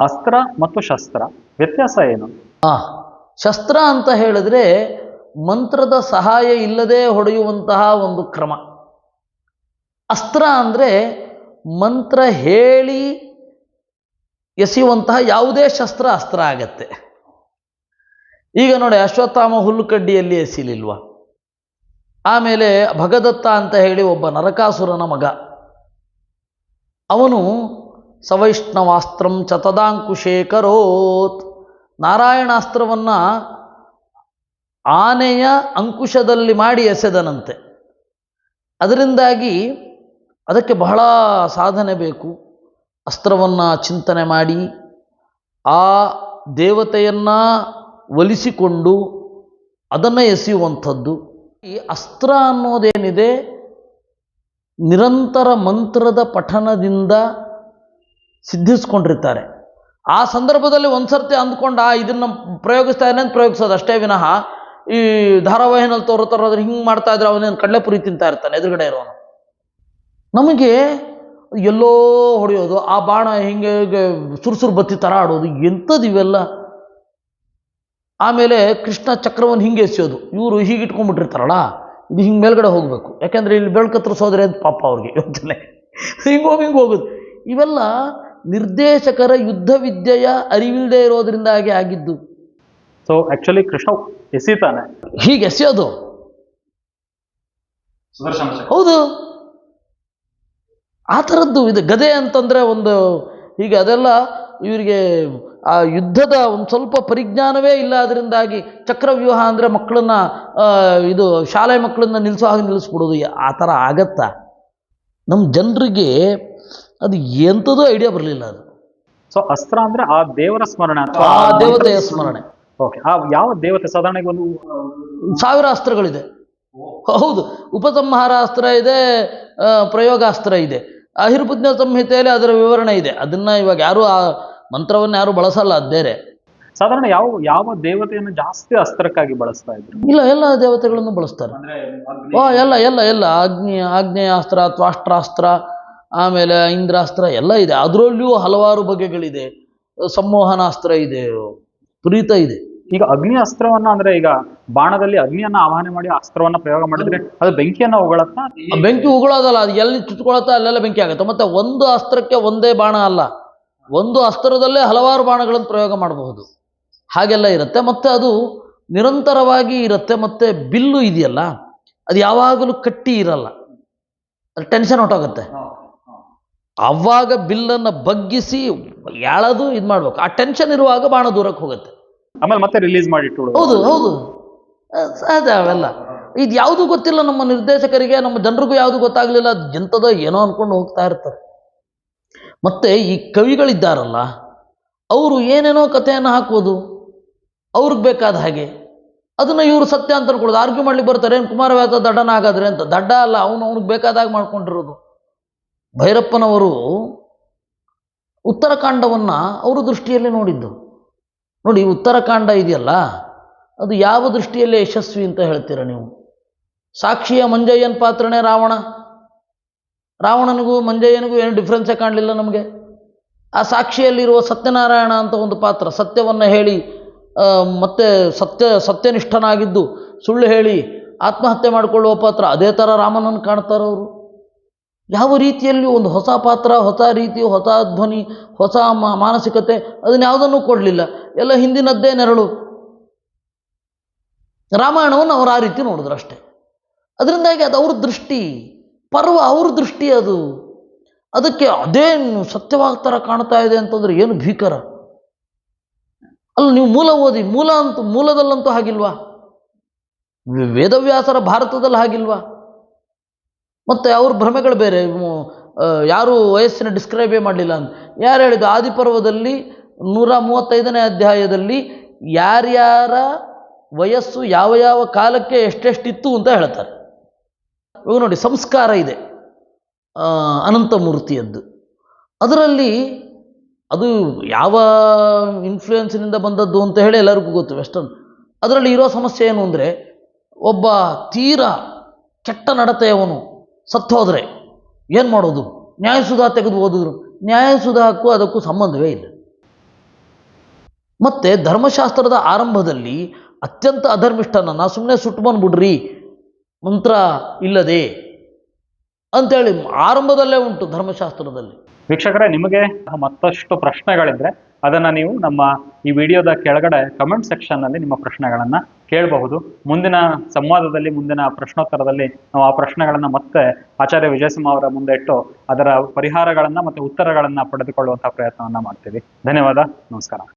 ಅಸ್ತ್ರ ಮತ್ತು ಶಸ್ತ್ರ. ವ್ಯತ್ಯಾಸ ಏನು? ಆ, ಶಸ್ತ್ರ ಅಂತ ಹೇಳಿದ್ರೆ ಮಂತ್ರದ ಸಹಾಯ ಇಲ್ಲದೆ ಹೊಡೆಯುವಂತಹ ಒಂದು ಕ್ರಮ. ಅಸ್ತ್ರ ಅಂದರೆ ಮಂತ್ರ ಹೇಳಿ ಎಸೆಯುವಂತಹ ಯಾವುದೇ ಶಸ್ತ್ರ ಅಸ್ತ್ರ ಆಗತ್ತೆ. ಈಗ ನೋಡಿ, ಅಶ್ವತ್ಥಾಮ ಹುಲ್ಲುಕಡ್ಡಿಯಲ್ಲಿ ಎಸಿಲಿಲ್ವ ಆಮೇಲೆ ಭಗದತ್ತ ಅಂತ ಹೇಳಿ ಒಬ್ಬ ನರಕಾಸುರನ ಮಗ. ಅವನು ಸವೈಷ್ಣವಾಸ್ತ್ರಂ ಚತದಾಂಕುಶೇಖರೋತ್ ನಾರಾಯಣಾಸ್ತ್ರವನ್ನು ಆನೆಯ ಅಂಕುಶದಲ್ಲಿ ಮಾಡಿ ಎಸೆದನಂತೆ. ಅದರಿಂದಾಗಿ ಅದಕ್ಕೆ ಬಹಳ ಸಾಧನೆ ಬೇಕು. ಅಸ್ತ್ರವನ್ನು ಚಿಂತನೆ ಮಾಡಿ, ಆ ದೇವತೆಯನ್ನು ಒಲಿಸಿಕೊಂಡು ಅದನ್ನು ಎಸೆಯುವಂಥದ್ದು. ಈ ಅಸ್ತ್ರ ಅನ್ನೋದೇನಿದೆ? ನಿರಂತರ ಮಂತ್ರದ ಪಠನದಿಂದ ಸಿದ್ಧಿಸ್ಕೊಂಡಿರ್ತಾರೆ. ಆ ಸಂದರ್ಭದಲ್ಲಿ ಒಂದ್ಸರ್ತಿ ಅಂದ್ಕೊಂಡ ಇದನ್ನು ಪ್ರಯೋಗಿಸ್ತಾ ಅಂತ ಪ್ರಯೋಗಿಸೋದು ಅಷ್ಟೇ ವಿನಃ, ಈ ಧಾರಾವಾಹಿನಲ್ಲಿ ತೋರುತ್ತಾರೋದ್ರೆ ಹಿಂಗೆ ಮಾಡ್ತಾ ಇದ್ರೆ ಅವನೇನು ಕಡಲೆಪುರಿ ತಿಂತಾ ಇರ್ತಾನೆ ಎದುರುಗಡೆ ಇರೋನು. ನಮಗೆ ಎಲ್ಲೋ ಹೊಡೆಯೋದು, ಆ ಬಾಣ ಹಿಂಗೆ ಸುರುಸುರು ಸುರ್ಸುರು ಬತ್ತಿ ಥರ ಆಡೋದು ಎಂಥದ್ದು ಇವೆಲ್ಲ? ಆಮೇಲೆ ಕೃಷ್ಣ ಚಕ್ರವನ್ನು ಹಿಂಗೆ ಎಸೆಯೋದು, ಇವರು ಹೀಗೆ ಇಟ್ಕೊಂಡ್ಬಿಟ್ಟಿರ್ತಾರಲ್ಲ, ಇದು ಹಿಂಗೆ ಮೇಲ್ಗಡೆ ಹೋಗಬೇಕು. ಯಾಕೆಂದರೆ ಇಲ್ಲಿ ಬೆಳ್ಕತ್ರ ಸೋದ್ರೆ ಅಂತ ಪಾಪ ಅವ್ರಿಗೆ ಯೋಚನೆ. ಹಿಂಗೆ ಹೋಗಿ, ಹಿಂಗೆ ಹೋಗೋದು. ಇವೆಲ್ಲ ನಿರ್ದೇಶಕರ ಯುದ್ಧ ವಿದ್ಯೆಯ ಅರಿವಿಲ್ಲದೆ ಇರೋದ್ರಿಂದ ಹಾಗೆ ಆಗಿದ್ದು. ಸೊ ಆಕ್ಚುಲಿ ಕೃಷ್ಣ ಎಸಿತಾನೆ ಹೀಗೆ ಎಸೆಯೋದು. ಹೌದು. ಆ ಥರದ್ದು ಇದು ಗದೆ ಅಂತಂದರೆ ಒಂದು ಹೀಗೆ ಅದೆಲ್ಲ ಇವರಿಗೆ ಆ ಯುದ್ಧದ ಒಂದು ಸ್ವಲ್ಪ ಪರಿಜ್ಞಾನವೇ ಇಲ್ಲ ಅದರಿಂದಾಗಿ ಚಕ್ರವ್ಯೂಹ ಅಂದರೆ ಮಕ್ಕಳನ್ನ ಇದು ಶಾಲೆ ಮಕ್ಕಳನ್ನ ನಿಲ್ಲಿಸೋ ಹಾಗೆ ನಿಲ್ಲಿಸ್ಬಿಡೋದು ಆ ಥರ ಆಗತ್ತಾ? ನಮ್ಮ ಜನರಿಗೆ ಅದು ಎಂಥದೂ ಐಡಿಯಾ ಬರಲಿಲ್ಲ ಅದು. ಸೊ ಅಸ್ತ್ರ ಅಂದ್ರೆ ಆ ದೇವರ ಸ್ಮರಣೆ ಅಥವಾ ಆ ದೇವತೆಯ ಸ್ಮರಣೆ. ಓಕೆ ಆ ಯಾವ ದೇವತೆ ಸಾಧಾರಣ ಒಂದು ಸಾವಿರ ಅಸ್ತ್ರಗಳಿದೆ. ಹೌದು ಉಪಸಂಹಾರ ಅಸ್ತ್ರ ಇದೆ ಆ, ಪ್ರಯೋಗಾಸ್ತ್ರ ಇದೆ. ಅಹಿರ್ಬುಜ್ಞ ಸಂಹಿತೆಯಲ್ಲಿ ಅದರ ವಿವರಣೆ ಇದೆ. ಅದನ್ನ ಇವಾಗ ಯಾರು ಆ ಮಂತ್ರವನ್ನು ಯಾರು ಬಳಸಲ್ಲ ಅದು ಬೇರೆ. ಸಾಧಾರಣ ಯಾವ ಯಾವ ದೇವತೆಯನ್ನು ಜಾಸ್ತಿ ಅಸ್ತ್ರಕ್ಕಾಗಿ ಬಳಸ್ತಾ ಇದ್ರು? ಇಲ್ಲ ಎಲ್ಲ ದೇವತೆಗಳನ್ನು ಬಳಸ್ತಾರೆ. ಓ ಎಲ್ಲ ಎಲ್ಲ ಎಲ್ಲ. ಅಗ್ನಿ ಆಗ್ನೇಯಾಸ್ತ್ರ ತ್ವಾಷ್ಟ್ರಾಸ್ತ್ರ ಆಮೇಲೆ ಇಂದ್ರಾಸ್ತ್ರ ಎಲ್ಲ ಇದೆ. ಅದರಲ್ಲಿಯೂ ಹಲವಾರು ಬಗೆಗಳಿದೆ. ಸಂಮೋಹನಾಸ್ತ್ರ ಇದೆ. ಪ್ರೀತ ಇದೆ. ಈಗ ಅಗ್ನಿ ಅಸ್ತ್ರವನ್ನ ಅಂದ್ರೆ ಈಗ ಬಾಣದಲ್ಲಿ ಅಗ್ನಿಯನ್ನ ಆವಾಹನೆ ಮಾಡಿ ಅಸ್ತ್ರವನ್ನ ಪ್ರಯೋಗ ಮಾಡಿದ್ರೆ ಅದು ಬೆಂಕಿಯನ್ನ ಉಗಳತ್ತ? ಬೆಂಕಿ ಉಗಳೋದಲ್ಲ ಅದು ಎಲ್ಲಿ ಚುಟ್ಕೊಳತ್ತ ಅಲ್ಲೆಲ್ಲ ಬೆಂಕಿ ಆಗುತ್ತೆ. ಮತ್ತೆ ಒಂದು ಅಸ್ತ್ರಕ್ಕೆ ಒಂದೇ ಬಾಣ ಅಲ್ಲ. ಒಂದು ಅಸ್ತ್ರದಲ್ಲೇ ಹಲವಾರು ಬಾಣಗಳನ್ನು ಪ್ರಯೋಗ ಮಾಡಬಹುದು. ಹಾಗೆಲ್ಲ ಇರುತ್ತೆ. ಮತ್ತೆ ಅದು ನಿರಂತರವಾಗಿ ಇರುತ್ತೆ. ಮತ್ತೆ ಬಿಲ್ಲು ಇದೆಯಲ್ಲ ಅದು ಯಾವಾಗಲೂ ಕಟ್ಟಿ ಇರಲ್ಲ. ಅದು ಟೆನ್ಷನ್ ಹೊಟ್ಟೋಗುತ್ತೆ ಆವಾಗ ಬಿಲ್ಲನ್ನು ಬಗ್ಗಿಸಿ ಎಳೆದು ಇದು ಮಾಡ್ಬೇಕು? ಆ ಟೆನ್ಷನ್ ಇರುವಾಗ ಬಾಣ ದೂರಕ್ಕೆ ಹೋಗುತ್ತೆ. ಆಮೇಲೆ ಮತ್ತೆ ರಿಲೀಸ್ ಮಾಡಿ ಹೌದು ಹೌದು. ಅದೇ ಸಹಜ ಅವೆಲ್ಲ. ಇದು ಯಾವುದು ಗೊತ್ತಿಲ್ಲ ನಮ್ಮ ನಿರ್ದೇಶಕರಿಗೆ ನಮ್ಮ ಜನರಿಗೂ ಯಾವುದು ಗೊತ್ತಾಗಲಿಲ್ಲ. ಎಂಥದ ಏನೋ ಅಂದ್ಕೊಂಡು ಹೋಗ್ತಾ ಇರ್ತಾರೆ. ಮತ್ತೆ ಈ ಕವಿಗಳಿದ್ದಾರಲ್ಲ ಅವರು ಏನೇನೋ ಕಥೆಯನ್ನು ಹಾಕೋದು ಅವ್ರಿಗೆ ಬೇಕಾದ ಹಾಗೆ. ಅದನ್ನು ಇವರು ಸತ್ಯ ಅಂತ ಅನ್ಕೊಳ್ಳೋದು ಆರ್ಗ್ಯೂ ಮಾಡ್ಲಿಕ್ಕೆ ಬರ್ತಾರೆ ಏನು ಕುಮಾರವ್ಯಾಸ ದಡ್ಡನಾಗಾದ್ರೆ ಅಂತ. ದಡ್ಡ ಅಲ್ಲ ಅವನು ಅವ್ನಿಗೆ ಬೇಕಾದಾಗ ಮಾಡ್ಕೊಂಡಿರೋದು. ಭೈರಪ್ಪನವರು ಉತ್ತರಕಾಂಡವನ್ನು ಅವರ ದೃಷ್ಟಿಯಲ್ಲಿ ನೋಡಿದ್ದು. ನೋಡಿ ಉತ್ತರಕಾಂಡ ಇದೆಯಲ್ಲ, ಅದು ಯಾವ ದೃಷ್ಟಿಯಲ್ಲಿ ಯಶಸ್ವಿ ಅಂತ ಹೇಳ್ತೀರ ನೀವು? ಸಾಕ್ಷಿಯ ಮಂಜಯ್ಯನ ಪಾತ್ರನೇ ರಾವಣ. ರಾವಣನಿಗೂ ಮಂಜಯ್ಯನಿಗೂ ಏನು ಡಿಫ್ರೆನ್ಸೇ ಕಾಣಲಿಲ್ಲ ನಮಗೆ. ಆ ಸಾಕ್ಷಿಯಲ್ಲಿರುವ ಸತ್ಯನಾರಾಯಣ ಅಂತ ಒಂದು ಪಾತ್ರ, ಸತ್ಯವನ್ನು ಹೇಳಿ ಮತ್ತೆ ಸತ್ಯ, ಸತ್ಯನಿಷ್ಠನಾಗಿದ್ದು ಸುಳ್ಳು ಹೇಳಿ ಆತ್ಮಹತ್ಯೆ ಮಾಡಿಕೊಳ್ಳುವ ಪಾತ್ರ, ಅದೇ ಥರ ರಾಮನನ್ನು ಕಾಣ್ತಾರವರು. ಯಾವ ರೀತಿಯಲ್ಲಿ ಒಂದು ಹೊಸ ಪಾತ್ರ, ಹೊಸ ರೀತಿ, ಹೊಸ ಧ್ವನಿ, ಹೊಸ ಮಾನಸಿಕತೆ, ಅದನ್ನ ಯಾವುದನ್ನೂ ಕೊಡಲಿಲ್ಲ. ಎಲ್ಲ ಹಿಂದಿನದ್ದೇ ನೆರಳು. ರಾಮಾಯಣವನ್ನು ಅವರು ಆ ರೀತಿ ನೋಡಿದ್ರು ಅಷ್ಟೇ. ಅದರಿಂದಾಗಿ ಅದು ಅವ್ರ ದೃಷ್ಟಿ, ಪರ್ವ ಅವ್ರ ದೃಷ್ಟಿ ಅದು. ಅದಕ್ಕೆ ಅದೇನು ಥರ ಕಾಣ್ತಾ ಇದೆ ಅಂತಂದ್ರೆ ಏನು ಭೀಕರ? ಅಲ್ಲ, ನೀವು ಮೂಲ ಓದಿ, ಮೂಲ ಅಂತೂ, ಮೂಲದಲ್ಲಂತೂ ಹಾಗಿಲ್ವಾ? ವೇದವ್ಯಾಸರ ಭಾರತದಲ್ಲಿ ಹಾಗಿಲ್ವಾ? ಮತ್ತು ಅವ್ರ ಭ್ರಮೆಗಳು ಬೇರೆ. ಯಾರು ವಯಸ್ಸಿನ ಡಿಸ್ಕ್ರೈಬೇ ಮಾಡಲಿಲ್ಲ ಅಂತ. ಯಾರು ಹೇಳಿದ್ದು? ಆದಿಪರ್ವದಲ್ಲಿ ನೂರ ಮೂವತ್ತೈದನೇ ಅಧ್ಯಾಯದಲ್ಲಿ ಯಾರ್ಯಾರ ವಯಸ್ಸು ಯಾವ ಯಾವ ಕಾಲಕ್ಕೆ ಎಷ್ಟೆಷ್ಟಿತ್ತು ಅಂತ ಹೇಳ್ತಾರೆ. ಇವಾಗ ನೋಡಿ, ಸಂಸ್ಕಾರ ಇದೆ. ಅನಂತಮೂರ್ತಿಯದ್ದು ಅದರಲ್ಲಿ ಅದು ಯಾವ ಇನ್ಫ್ಲೂಯೆನ್ಸಿನಿಂದ ಬಂದದ್ದು ಅಂತ ಹೇಳಿ ಎಲ್ಲರಿಗೂ ಗೊತ್ತು ವೆಸ್ಟರ್ನ್ ಅದರಲ್ಲಿ ಇರೋ ಸಮಸ್ಯೆ ಏನು ಅಂದರೆ, ಒಬ್ಬ ತೀರ ಕೆಟ್ಟ ನಡತೆಯವನು ಸತ್ತು ಹೋದರೆ ಏನು ಮಾಡೋದು? ನ್ಯಾಯಸುಧಾ ತೆಗೆದು ಓದಿದ್ರು. ನ್ಯಾಯಸುಧಾಕ್ಕೂ ಅದಕ್ಕೂ ಸಂಬಂಧವೇ ಇಲ್ಲ. ಮತ್ತೆ ಧರ್ಮಶಾಸ್ತ್ರದ ಆರಂಭದಲ್ಲಿ ಅತ್ಯಂತ ಅಧರ್ಮಿಷ್ಠನನ್ನ ಸುಮ್ಮನೆ ಸುಟ್ಟು ಬಂದ್ಬಿಡ್ರಿ. ಮಂತ್ರ ಇಲ್ಲದೆ ಅಂತೇಳಿ ಆರಂಭದಲ್ಲೇ ಉಂಟು ಧರ್ಮಶಾಸ್ತ್ರದಲ್ಲಿ. ವೀಕ್ಷಕರೇ, ನಿಮಗೆ ಮತ್ತಷ್ಟು ಪ್ರಶ್ನೆಗಳಿದ್ರೆ ಅದನ್ನ ನೀವು ನಮ್ಮ ಈ ವಿಡಿಯೋದ ಕೆಳಗಡೆ ಕಮೆಂಟ್ ಸೆಕ್ಷನ್ನಲ್ಲಿ ನಿಮ್ಮ ಪ್ರಶ್ನೆಗಳನ್ನ ಕೇಳಬಹುದು. ಮುಂದಿನ ಸಂವಾದದಲ್ಲಿ, ಮುಂದಿನ ಪ್ರಶ್ನೋತ್ತರದಲ್ಲಿ ನಾವು ಆ ಪ್ರಶ್ನೆಗಳನ್ನ ಮತ್ತೆ ಆಚಾರ್ಯ ವಿಜಯಸಿಂಹ ಅವರ ಮುಂದೆ ಇಟ್ಟು ಅದರ ಪರಿಹಾರಗಳನ್ನ ಮತ್ತೆ ಉತ್ತರಗಳನ್ನ ಪಡೆದುಕೊಳ್ಳುವಂತಹ ಪ್ರಯತ್ನವನ್ನ ಮಾಡ್ತೀವಿ. ಧನ್ಯವಾದ. ನಮಸ್ಕಾರ.